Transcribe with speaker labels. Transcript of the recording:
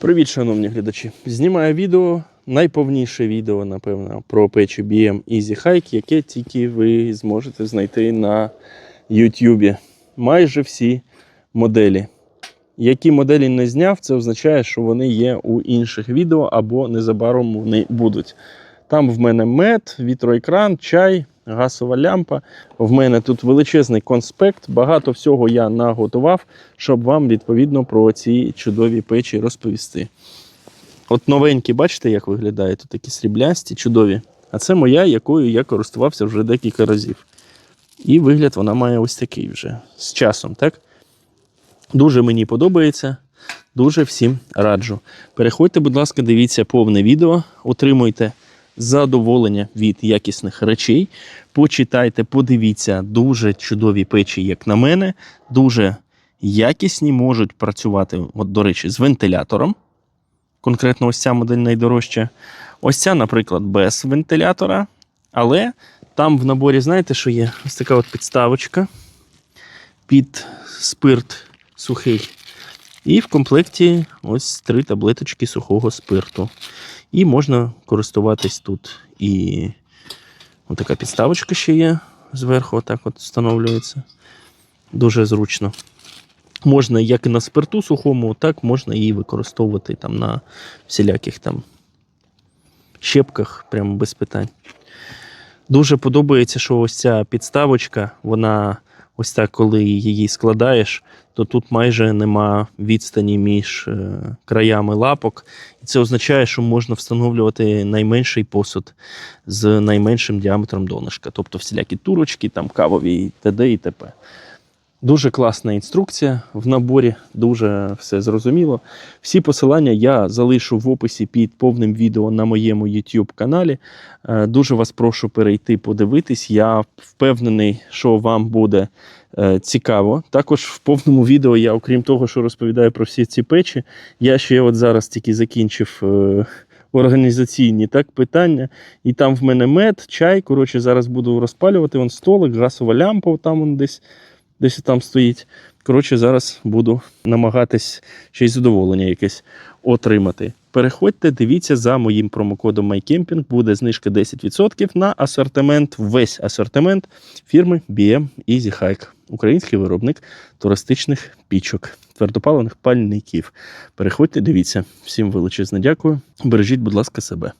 Speaker 1: Привіт, шановні глядачі! Знімаю відео, найповніше відео, напевно, про печі BM Easy Hike, яке тільки ви зможете знайти на YouTube. Майже всі моделі. Які моделі не зняв, це означає, що вони є у інших відео або незабаром вони будуть. Там в мене мед, вітроекран, чай, газова лямпа. В мене тут величезний конспект. Багато всього я наготував, щоб вам відповідно про ці чудові печі розповісти. От новенькі, бачите, як виглядає? Тут такі сріблясті, чудові. А це моя, якою я користувався вже декілька разів. І вигляд вона має ось такий вже з часом, так? Дуже мені подобається. Дуже всім раджу. Переходьте, будь ласка, дивіться повне відео, отримуйте задоволення від якісних речей. Почитайте, подивіться, дуже чудові печі, як на мене, дуже якісні, можуть працювати, от, до речі, з вентилятором. Конкретно ось ця модель найдорожча. Ось ця, наприклад, без вентилятора. Але там в наборі, знаєте, що є? Ось така от підставочка під спирт сухий. І в комплекті ось три таблеточки сухого спирту. І можна користуватись тут. І така підставочка ще є зверху, отак от встановлюється. Дуже зручно. Можна як і на спирту сухому, так можна її використовувати там на всіляких там щепках, прямо без питань. Дуже подобається, що ось ця підставочка, вона ось так, коли її складаєш, то тут майже нема відстані між е, краями лапок. І це означає, що можна встановлювати найменший посуд з найменшим діаметром донышка. Тобто всілякі турочки, там кавові і т.д. і т.п. Дуже класна інструкція в наборі, дуже все зрозуміло. Всі посилання я залишу в описі під повним відео на моєму YouTube каналі. Е, Дуже вас прошу перейти подивитись. Я впевнений, що вам буде е, цікаво. Також в повному відео я, окрім того, що розповідаю про всі ці печі, я ще от зараз тільки закінчив. е, Організаційні так питання, і там в мене мед, чай. Коротше, зараз буду розпалювати. Вон столик, газова лямпа, там вон десь десь там стоїть. Коротше, зараз буду намагатись ще й задоволення якесь отримати. Переходьте, дивіться за моїм промокодом MyCamping, буде знижка 10% на асортимент, весь асортимент фірми BM Easy Hike. Український виробник туристичних пічок, твердопаливних пальників. Переходьте, дивіться. Всім величезне дякую. Бережіть, будь ласка, себе.